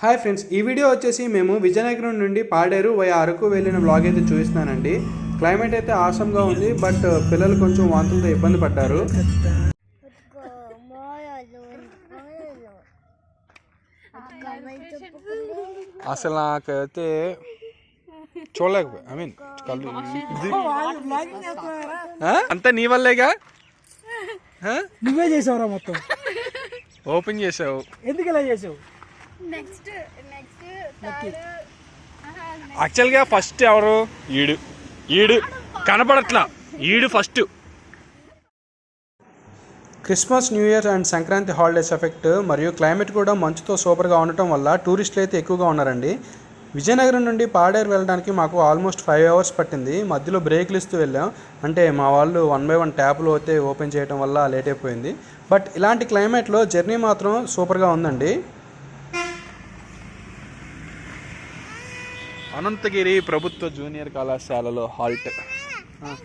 Hi friends ఈ video వచ్చేసి మేము విజయనగరం నుండి పాడేరు వై అరకు వెళ్ళిన బ్లాగ్ అయితే చూపిస్తున్నానండి. క్లైమేట్ అయితే ఆసంగా ఉంది బట్ పిల్లలు కొంచెం వాంతులతో ఇబ్బంది పడ్డారు. అసలు నాకైతే చూడలేకపోయా. ఐ మీన్ కళ్ళు అంతా నీ వల్లేగా? నువ్వే చేసావురా మొత్తం. ఓపెన్ చేసావు. ఎందుకు ఇలా చేసావు? నెక్స్ట్ నెక్స్ట్ యాక్చువల్గా ఫస్ట్ ఎవరు? ఈడు. ఈడు. కనపడట్లా. ఈడు first. Christmas new year and Sankranti holidays effect మరియు క్లైమేట్ కూడా మంచుతో సూపర్గా ఉండటం వల్ల టూరిస్టులు అయితే ఎక్కువగా ఉన్నారండి. విజయనగరం నుండి పాడేరు వెళ్ళడానికి మాకు ఆల్మోస్ట్ ఫైవ్ అవర్స్ పట్టింది. మధ్యలో బ్రేక్లు ఇస్తూ వెళ్ళాం. అంటే మా వాళ్ళు వన్ బై వన్ ట్యాప్లు అయితే ఓపెన్ చేయడం వల్ల లేట్ అయిపోయింది. బట్ ఇలాంటి క్లైమేట్లో జర్నీ మాత్రం సూపర్గా ఉందండి. అనంతగిరి ప్రభుత్వ జూనియర్ కళాశాలలో హాల్ట్. ఆ.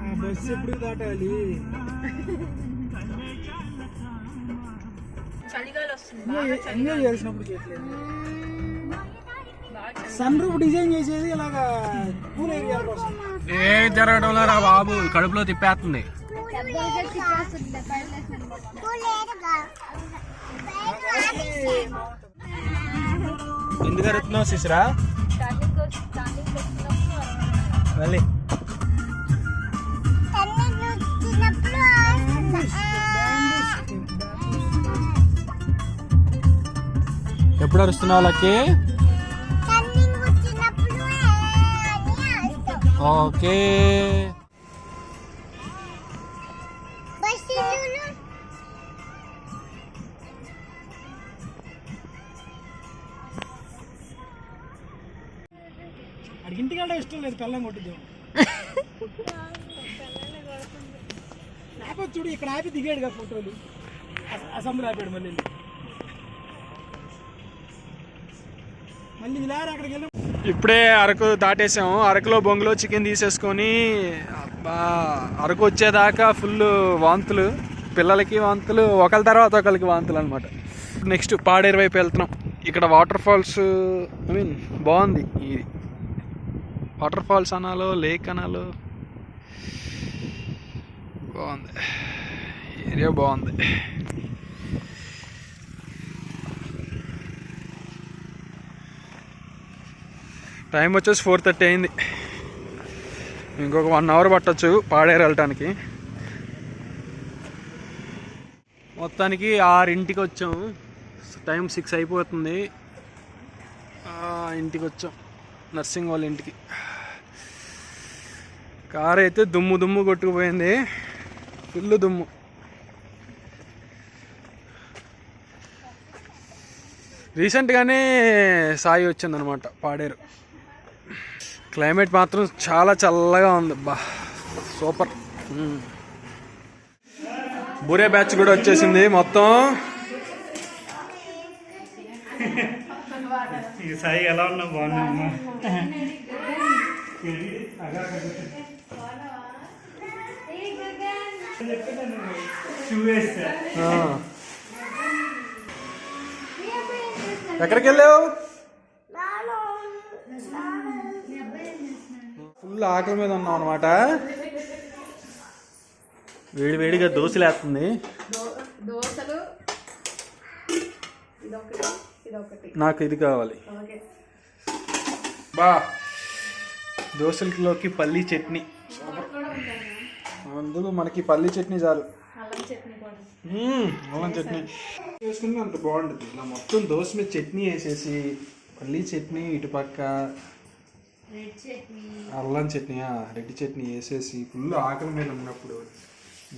బస్సు ఎప్పుడు దాటాలి? ఎంజాయ్- ఎంజాయ్ చేసినప్పుడు చేయట్లేదు. సన్ రూఫ్ డిజైన్ చేసేది ఇలాగా కూల్ ఏరియా కోసం. ఏ జరగడం రా బాబు? కడుపులో తిప్పేస్తుంది. ఎందుకు అరుతున్నావు శిశురా మళ్ళీ. ఎప్పుడు అరుస్తున్నావు లక్కి? ఓకే. ఇంటికాడ ఇష్టం లేదు పెళ్ళం కొట్టుద్దాం. లేకపోతే చూడు ఇక్కడ ఆపి దిగాడు కదా ఫోటోలు. అసెంబ్లీ ఆపాడు మళ్ళీ. మళ్ళీ ఇలా అక్కడికి వెళ్ళాం ఇప్పుడే అరకు దాటేసాము. అరకులో బొంగులో చికెన్ తీసేసుకొని అరకు వచ్చేదాకా ఫుల్ వాంతులు. పిల్లలకి వాంతులు ఒకరి తర్వాత ఒకరికి వాంతులు అనమాట నెక్స్ట్ పాడేరు వైపు వెళ్తున్నాం. ఇక్కడ వాటర్ ఫాల్స్ ఐ మీన్ బాగుంది ఇది. వాటర్ ఫాల్స్ అనాలో లేక్ అనాలో. బాగుంది. ఏరియా బాగుంది. టైం వచ్చేసి ఫోర్ థర్టీ అయింది. ఇంకొక వన్ అవర్ పట్టొచ్చు పాడేరు వెళ్ళటానికి. మొత్తానికి ఆరింటికి వచ్చాము టైం సిక్స్ అయిపోతుంది. ఇంటికి వచ్చాం. నర్సింగ్ వాళ్ళ ఇంటికి. కారు అయితే దుమ్ము దుమ్ము కొట్టుకుపోయింది. ఫుల్ దుమ్ము. రీసెంట్గానే సాయి వచ్చిందనమాట పాడేరు. క్లైమేట్ మాత్రం చాలా చల్లగా ఉంది. బా సూపర్. బురే బ్యాచ్ కూడా వచ్చేసింది మొత్తం. సాయి ఎలా ఉన్నా బాగున్నా ఎక్కడికి వెళ్ళావు ఫుల్ ఆకలి మీద ఉన్నాం అనమాట వేడి వేడిగా దోశలు. వేస్తుంది నాకు ఇది కావాలి. బా. దోశలలోకి పల్లీ చట్నీ. అందుకు మనకి పల్లీ చట్నీ చాలు. అల్లం చట్నీ వేసుకుంటే అంత బాగుంటుంది. ఇలా మొత్తం దోశ మీద చట్నీ వేసేసి పల్లీ చట్నీ ఇటుపక్క అల్లం చట్నీ రెడ్ చట్నీ వేసేసి ఫుల్ ఆకలి మీద ఉన్నప్పుడు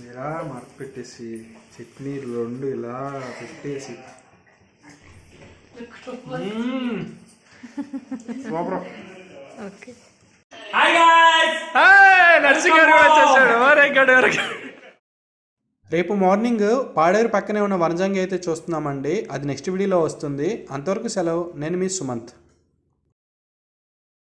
ఇలా మరక పెట్టేసి చట్నీ రెండు ఇలా పెట్టేసి. సూపర్. ఓకే. హాయ్ గారు కూడా వచ్చేసాడు రేపు మార్నింగ్ పాడేరు పక్కనే ఉన్న వనజంగి అయితే చూస్తున్నామండి. అది నెక్స్ట్ వీడియోలో వస్తుంది. అంతవరకు సెలవు. నేను మీ సుమంత్.